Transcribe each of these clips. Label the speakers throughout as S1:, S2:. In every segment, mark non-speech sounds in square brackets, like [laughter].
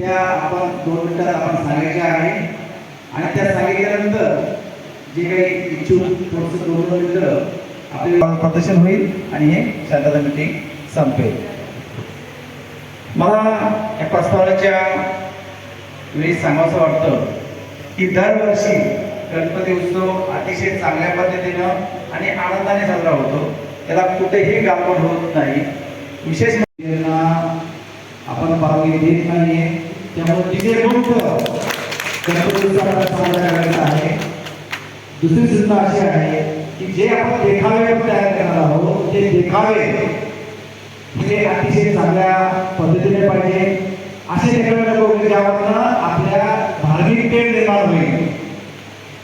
S1: त्या आपण दोन मिनिटात आपण सांगायच्या आहे आणि त्या सांगितल्यानंतर जे काही इच्छुक थोडंसं दोन दोन मिनिटं आपले प्रदर्शन होईल आणि हे शांतता मिटिंग संपेल. मला या प्रस्तावाच्या वेळी सांगावंसं वाटतं की दरवर्षी गणपती उत्सव अतिशय चांगल्या पद्धतीनं आणि आनंदाने साजरा होतो. त्याला कुठेही गालबोट होत नाही. विशेष म्हणजे आपण परवानगी देत नाहीये. त्यामुळे तिथे मुक्त गणपतीचा उत्सवाला साजरा करायचा आहे. दुसरी सूचना अशी आहे की जे आपण देखावे तयार करणार आहोत ते देखावे हे अतिशय चांगल्या पद्धतीने पाहिजे. असे देखावे नको की ज्यावरनं आपल्या धार्मिक पेड निर्माण होईल.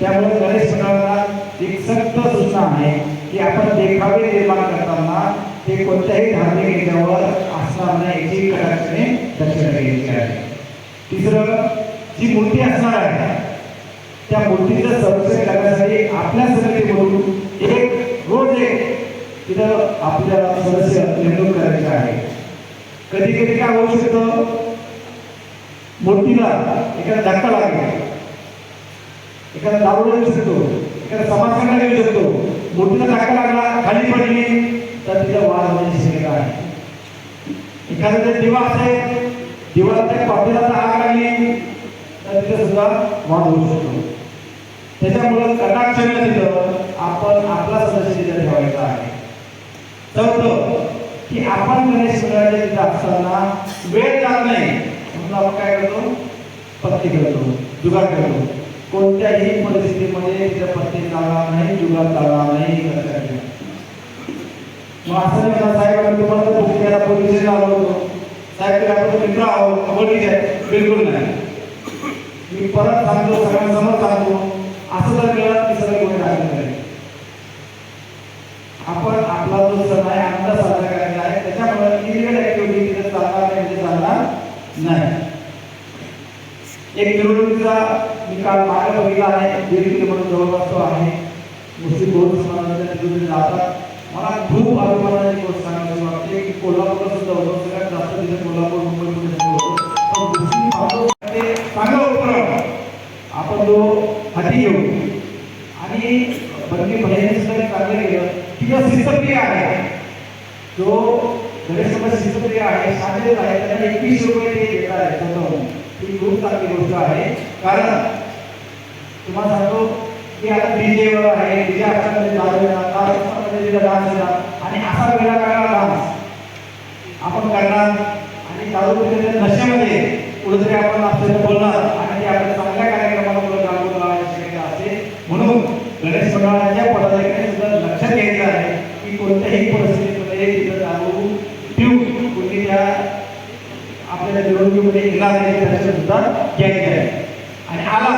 S1: त्यामुळे गणेश मंडळाला एक सक्त सूचना आहे की आपण देखावे निर्माण करताना ते कोणत्याही धार्मिक याच्यावर असणार नाही याची कडाक्षाने दक्षता घ्यायची आहे. तिसरं जी मूर्ती असणार आहे त्या मूर्तीचं संरक्षण करण्यासाठी आपल्या समितीमधून एक रोज एक तिथं आपल्याला सदस्य नेमणूक करायचे आहे. कधी कधी काय होऊ शकतं? मूर्तीला एखादा धक्का लागेल. एखादा दारू येऊ शकतो. एखादा समाजकांना येऊ शकतो. मूर्तीला धक्का लागला खाली पडली तर तिला वाद होण्याची शक्यता आहे. एखादा जर दिवा असेल दिवाच्या पातेला सुद्धा वाद होऊ शकतो. त्याच्यामुळं कटाक्षाने तिथं आपण आपला सदस्य तिथे ठेवायचा आहे. चौथं की आपण गणेश मंडळाच्या तिथे असताना वेळ जात नाही. म्हणून आपण काय करतो? पत्ती करतो जुगार करतो. कोणत्याही परिस्थितीमध्ये तिथे पत्ती चालणार नाही जुगार चालणार नाही लक्षात ठेवा. मग असं नाही साहेब तुम्हाला बुक आलो होतो साहेब आपण मित्र आहोत ओळखीचे आहे बिलकुल नाही. मी परत सांगतो सगळ्यांसमोर सांगतो. असं जर केलं की सगळे कोणी दाखल नाही. आपण आपला जो सण आहे आनंद साजरा करायचा आहे त्याच्यामुळे क्रिकेट ऍक्टिव्हिटी तिथे चालणार नाही म्हणजे चालणार नाही. एक निवडणुकीचा निकाल मागे बघितला आहे दीड किलोमीटर जवळपास तो आहे. मुस्लिम बौद्ध समाजाच्या तिथे जातात. मला खूप अभिमानाची गोष्ट सांगायची म्हणजे वाटते की कोल्हापूर सुद्धा होतो. सगळ्यात जास्त तिथे कोल्हापूर मुंबई पुणे होतो चांगलं मुस्लिम तो हाती घेऊ आणि बंदी भयाने सुद्धा एक कार्य केलं की जो शिस्तप्रिय आहे. जो गणेश समाज शिस्तप्रिय आहे शांततेत आहे त्यांना एकवीस रुपये ते देत आहे स्वतःहून ही खूप चांगली गोष्ट आहे. कारण तुम्हाला सांगतो की आता डीजे वर आहे डीजे असताना डान्स डान्स आणि असा वेगळा वेगळा डान्स. आपण करणार आणि दारू नशेमध्ये कुठेतरी आपण आपल्याला बोलणार आणि ते चांगल्या कार्यक्रमाला पुढे लागू लावायची शक्यता असते म्हणून गणेश मंडळाच्या पदाधिकारी सुद्धा लक्षात घ्यायचं आहे की कोणत्याही परिस्थितीमध्ये तिथं दारू पिऊन कोणी त्या आपल्याला निवडणुकीमध्ये येणार नाही हे सुद्धा घ्यायचं आहे. आणि आला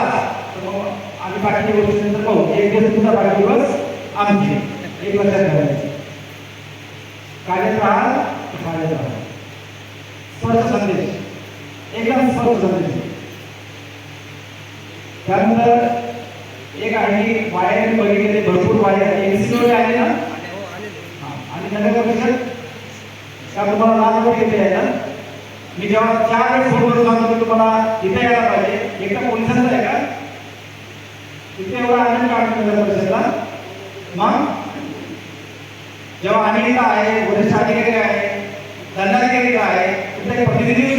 S1: तर मग आम्ही बाकी गोष्टीनंतर पाहू. एक दिवस तुमचा बाकी दिवस आमचे. एक लक्षात ठेवायचे कार्यत राहा कार्यक्रम. राहा स्पष्ट संदेश. एकदम स्पष्ट संदेश. त्यानंतर एक आहे वायर बघितले भरपूर वायर एनसीओ आहे ना? आणि नगर परिषद? त्या तुम्हाला नाव घेतले आहे ना? मी जेव्हा चार वेळेस फोन करून सांगतो तुम्हाला इथे यायला पाहिजे. एकदा पोलिसांचा आहे का? इथे एवढा आनंद काढतो नगर परिषदला. मग? जेव्हा अनिता आहे वरिष्ठ अधिकारी आहे दंडाधिकारी आहे तुमचा प्रतिनिधी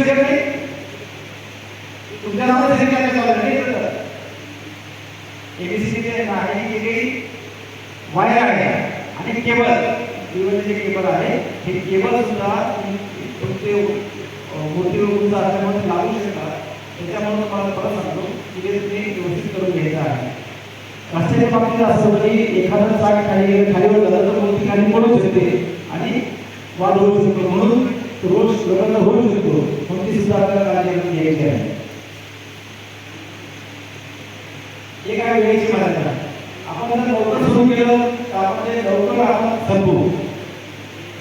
S1: तुमच्या नावाचं तरी काय चालू आहे. एबीसीचे आहे की वायर आहे आणि केबल जे केबल आहे हे केबल सुद्धा तुमचे मूर्ती तुमचा असल्यामुळे लागू शकतात. त्याच्यामुळे तुम्हाला परत सांगतो की ते तुम्ही व्यवस्थित करून घ्यायचं आहे. रस्त्याच्या बाबतीत असं की एखादा चाक खाली खालीवर झालं तर मूर्ती खाली पडू शकते आणि वाद होऊ शकतो. म्हणून रोज प्रबंध होऊ शकतो. म्हणून ती सुद्धा आपल्याला काळजी घ्यायची आहे. हे काय वेळेची मर्यादा आपण त्यांना लवकर सुरू केलं तर आपण ते लवकर आपण संपू.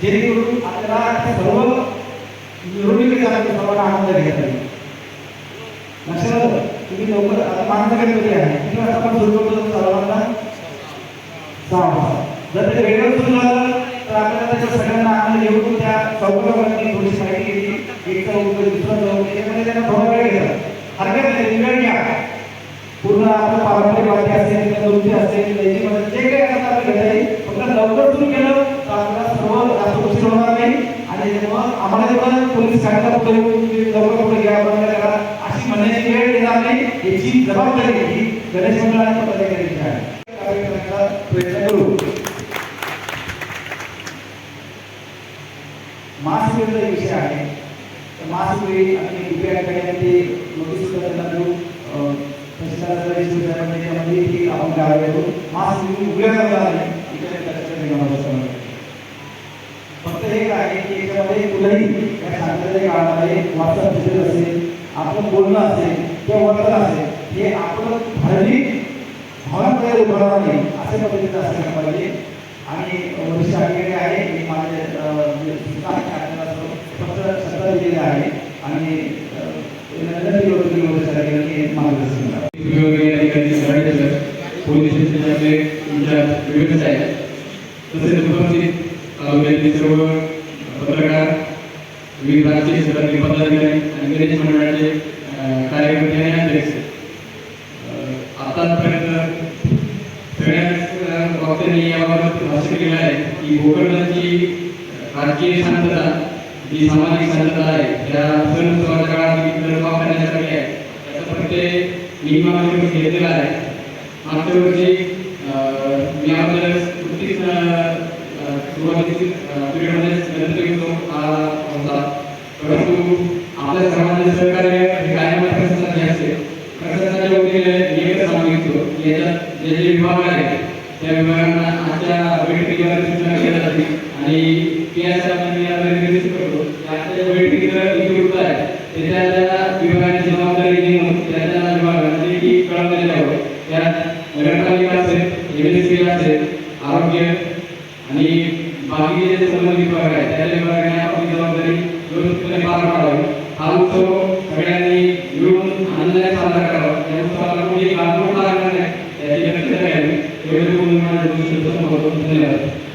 S1: जेणेकरून आपल्याला सर्व निवडणुकीत जाण्याचा सर्वांना आनंद घेता येईल. लक्षात आलं? तुम्ही लवकर आता मागचा गणपती आहे किती वाजता आपण सुरू करतो सर्वांना? सहा वाजता. जर ते वेळेवर सुरू झालं तर आपल्याला त्याच्या सगळ्यांना आनंद घेऊन त्या चौकटामध्ये थोडीशी माहिती घेतली. एकचा उपयोग दुसरा जाऊन त्याच्यामध्ये त्यांना थोडा वेळ हरकत नाही वेळ घ्या. पूर्ण आपलं पारंपरिक वाद्य असेल नृत्य असेल लेझीमध्ये जे काही असतं आपलं घेता येईल फक्त लवकर सुरू केलं तर आपल्याला सर्व जास्त उशीर होणार नाही. आणि मग आम्हाला जेव्हा पोलीस सांगतात तरी लवकर पुढे घ्या बंद करा अशी म्हणण्याची वेळ येणार नाही. याची जबाबदारी ही गणेश मंडळाच्या पदाधिकाऱ्यांची आहे. प्रयत्न करू. मास्क वेळचा विषय आहे. तर मास्क वेळी आणि युपीआयकडे ते नोटीस सुद्धा आपण फक्त हे काय आहे की याच्यामध्ये कुठलंही या सांगण्याच्या काळामध्ये व्हॉट्सअप मेसेज असेल आपलं बोलणं असेल किंवा वर्तन असेल हे आपलं उभारणार नाही अशा पद्धतीचं असलं पाहिजे आणि वरिष्ठ अधिकारी आहे मी माझे फक्त सत्ता दिलेली आहे आणि की वरिष्ठ अधिकाऱ्यांनी मार्गदर्शन करावं
S2: वेगवेगळे अधिकारी सराईचे पोलीस स्टेशनचे आपले इंचार्ज वेगवेगळेच आहेत तसेच उपस्थित तालुक्यातील सर्व पत्रकार विविध राज्य सरकारी पदाधिकारी आणि गणेश मंडळाचे कार्यकर्ते आणि अध्यक्ष आतापर्यंत सगळ्याच वक्त्यांनी याबाबत भाष्य केलं आहे की गोकर्णाची राजकीय शांतता जी सामाजिक शांतता आहे त्या सण उत्सवाच्या काळात इतर वाव करण्यासाठी आहे. त्याचा प्रत्येक नियमावली घेतलेला आहे. मागच्या वर्षी अं, मी आपल्याला अं, होता परंतु आपल्या सर्वांचे सहकार्य हे कायम प्रशासनाचे असते. प्रशासनाच्या वतीने एकच सांगितलं की याच्यात जे जे विभाग आहेत त्या विभागांना आजच्या बैठकीवर
S1: জন্য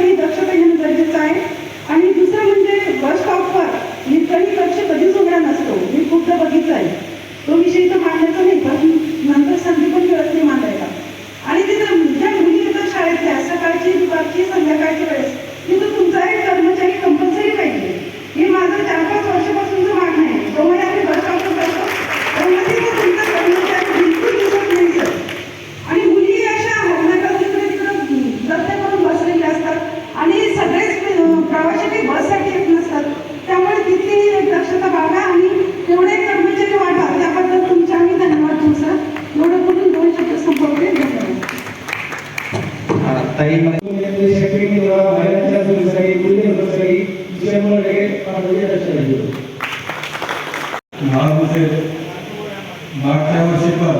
S1: এই
S3: দর্শকের मागच्या वर्षी पण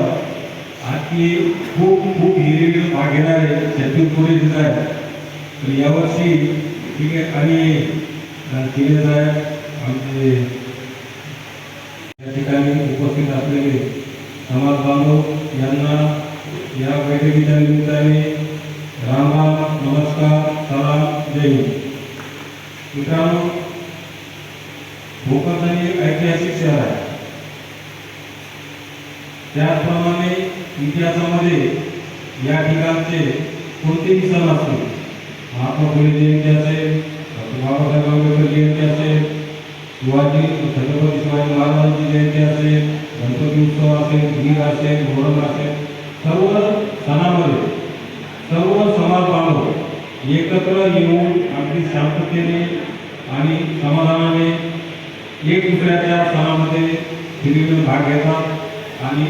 S3: आणखी खूप खूप हिरे भाग घेणारे शेतकरी पुढे दिसत आहेत. तर यावर्षी ठीक आहे आणि तिने साहेब आमचे या ठिकाणी उपस्थित असलेले समाज बांधव यांना या बैठकीच्या निमित्ताने राम राम नमस्कार सलाम जय हिंद. मित्रांनो भोकर ऐतिहासिक शहर आहे. त्याचप्रमाणे इतिहासामध्ये या ठिकाणचे कोणतेही सण असतील? महात्मा फुले जयंती असेल बाबासाहेब आंबेडकर जयंती असेल शिवाजी छत्रपती शिवाजी महाराजांची जयंती असेल गणपती उत्सव असेल ईद असेल मोहरम असेल सर्व सणामध्ये सर्व समाज बांधव एकत्र येऊन अगदी शांततेने आणि समाधानाने एक दुसऱ्याच्या सणामध्ये भाग घेतात. आणि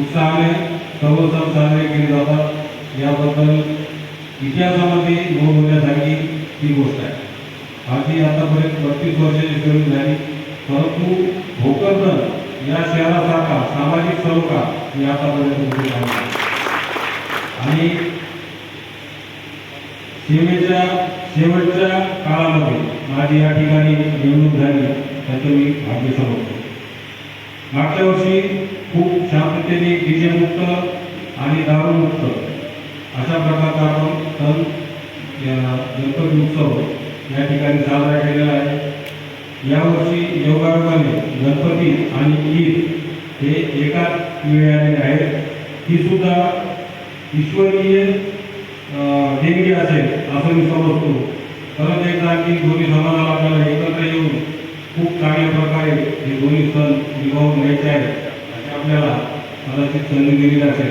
S3: उत्साहाने सर्व साजरे केले जातात. याबद्दल इतिहासामध्ये नोंद होण्यासारखी ही गोष्ट आहे. माझी आतापर्यंत बत्तीस वर्षाची सर्विस झाली. परंतु भोकरदन या शहरासारखा सामाजिक सलोखा मी आतापर्यंत आणि सेवेच्या शेवटच्या काळामध्ये माझी या ठिकाणी निवडणूक झाली त्याचं मी भाग्य समजतो. मागच्या वर्षी खूप शांततेने विजयमुक्त मुक्त आणि दारूमुक्त अशा प्रकारचा आपण सण या गणपती उत्सव या ठिकाणी साजरा केलेला आहे. यावर्षी योगायोगाने गणपती आणि ईद हे एकाच वेळी आलेले आहेत. ही सुद्धा ईश्वरीय देणगी असेल असं मी समजतो. परत एकदा की दोन्ही समाजाला आपल्याला एकत्र येऊन खूप चांगल्या प्रकारे हे दोन्ही सण निभावून घ्यायचे आहेत. आपल्याला मला ती संधी दिली जाते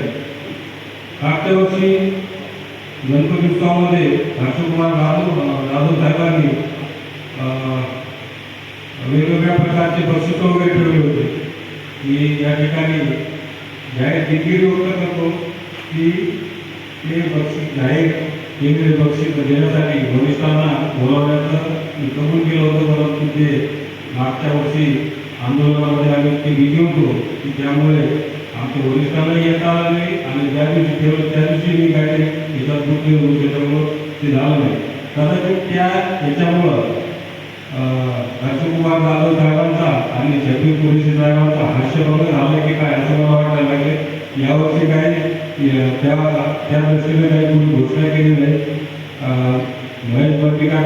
S3: मागच्या वर्षी गणपती उत्सवामध्ये हर्षकुमार जाधव जाधव साहेबांनी वेगवेगळ्या प्रकारचे बक्षिस वगैरे ठेवले होते. मी या ठिकाणी जाहीर दिलगिरी व्यक्त करतो की ते बक्षीस जाहीर केलेले बक्षीस देण्यासाठी वरिष्ठांना बोलावण्याचं कबूल केलं होतं परंतु ते मागच्या वर्षी आंदोलनामध्ये आम्ही ते विधी होतो की त्यामुळे आमच्या वरिष्ठांना येता आलं नाही आणि ज्या दिवशी ठेवलं त्या दिवशी मी काय याच्यात दुःखी होतो त्याच्यामुळं ते झालं नाही. कदाचित त्या याच्यामुळं राजकुमार जाधव साहेबांचा आणि छत्री पोलीस साहेबांचा हास्यभंग झालं की काय असं मला वाटायला लागले यावर्षी काय त्या त्या दृष्टीने काही कोणी घोषणा केली नाही. महेश महेश काय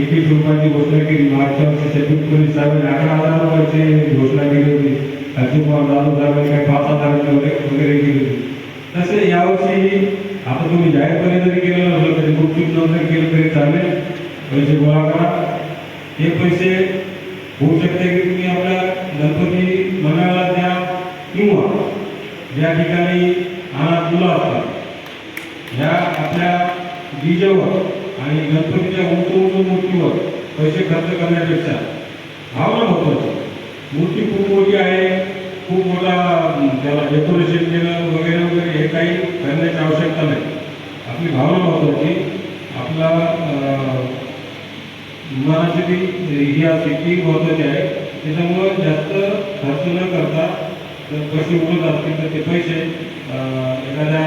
S3: एकवीस रुपयाची घोषणा केली? मागच्या वर्षी छत्री पोलीस साहेबांनी अकरा हजार रुपयाची घोषणा केली होती. हर्षकुमार जाधव साहेबांनी काही पाच हजाराची वगैरे केली होती. तसे यावर्षी आता तुम्ही जाहीरपणे जरी केलं नसलं तरी गुपचूप नजर केलं तरी चालेल. पैसे गोळा करा. हे पैसे होऊ शकते की तुम्ही आपल्या गणपती मंडळाला द्या किंवा ज्या ठिकाणी अनाथ मुलं असतात ह्या आपल्या डीजेवर आणि गणपतीच्या उंच मूर्तीवर पैसे खर्च करण्यापेक्षा भावना महत्वाची. मूर्ती खूप मोठी आहे. खूप मोठा त्याला डेकोरेशन केलं वगैरे वगैरे हे काही करण्याची आवश्यकता नाही. आपली भावना महत्वाची. आपला मनाची ती ही असते ती महत्वाची आहे. त्याच्यामुळं जास्त खर्च न करता जर पैसे उरत असतील तर ते पैसे अं, एखाद्या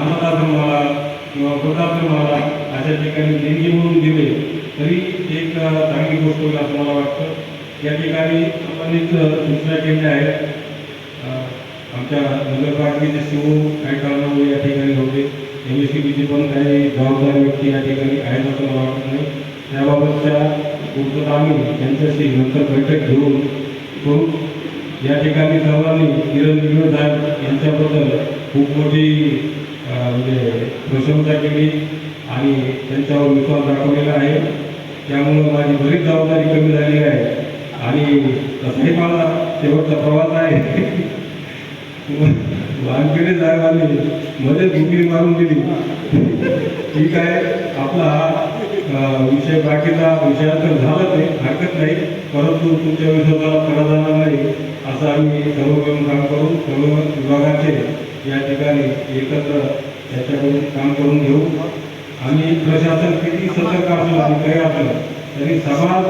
S3: अनाथाश्रमाला किंवा वृद्धाश्रमाला अशा ठिकाणी देणगी म्हणून दिले तरी एक चांगली गोष्ट होईल असं मला वाटतं. या ठिकाणी संबंधित सूचना केल्या आहेत आमच्या नगरपालिकेचे शिवू काही कारणामुळे या ठिकाणी होते. एम एस सी बीचे पण काही जबाबदार व्यक्ती या ठिकाणी आहेत असं मला वाटत नाही. त्याबाबतच्या पूर्तता आम्ही त्यांच्याशी नंतर बैठक घेऊन करू. या ठिकाणी सर्वांनी किरण विनोद साहेब यांच्याबद्दल खूप मोठी म्हणजे प्रशंसा केली आणि त्यांच्यावर विश्वास दाखवलेला आहे. त्यामुळं माझी बरीच जबाबदारी कमी झालेली आहे. आणि तसाही माझा शेवटचा प्रवास आहे. [laughs] वानखेडे साहेबांनी मध्ये दुखी मारून दिली. ठीक आहे आपला हा विषय बाकीचा विषयाचं झालं ते हरकत नाही. परंतु तुमच्या विश्वासाला करा जाणार नाही असं आम्ही सर्व मिळून काम करून सर्व विभागाचे या ठिकाणी एकत्र त्याच्याकडून काम करून घेऊ. आणि प्रशासन किती सतर्क असलं आणि काही असलं तरी समाज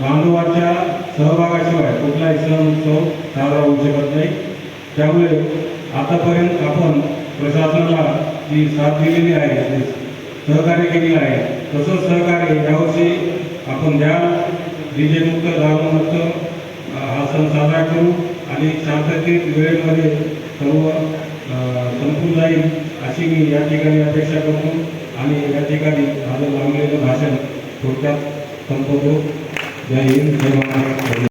S3: बांधवाच्या सहभागाशिवाय कुठलाही सण उत्सव साजरा होऊ शकत नाही. त्यामुळे आतापर्यंत आपण प्रशासनाला जी साथ दिलेली आहे सहकार्य केलेलं आहे तसंच सहकार्य यावर्षी आपण द्या. डीजे मुक्त दारूमुक्त हा सण साजरा करू. आणि शांततेत वेळेमध्ये सर्व संपून जाईल अशी मी या ठिकाणी अपेक्षा करतो आणि या ठिकाणी माझं लावलेलं भाषण थोडक्यात संपवतो. जय हिंद जय महाराष्ट्र.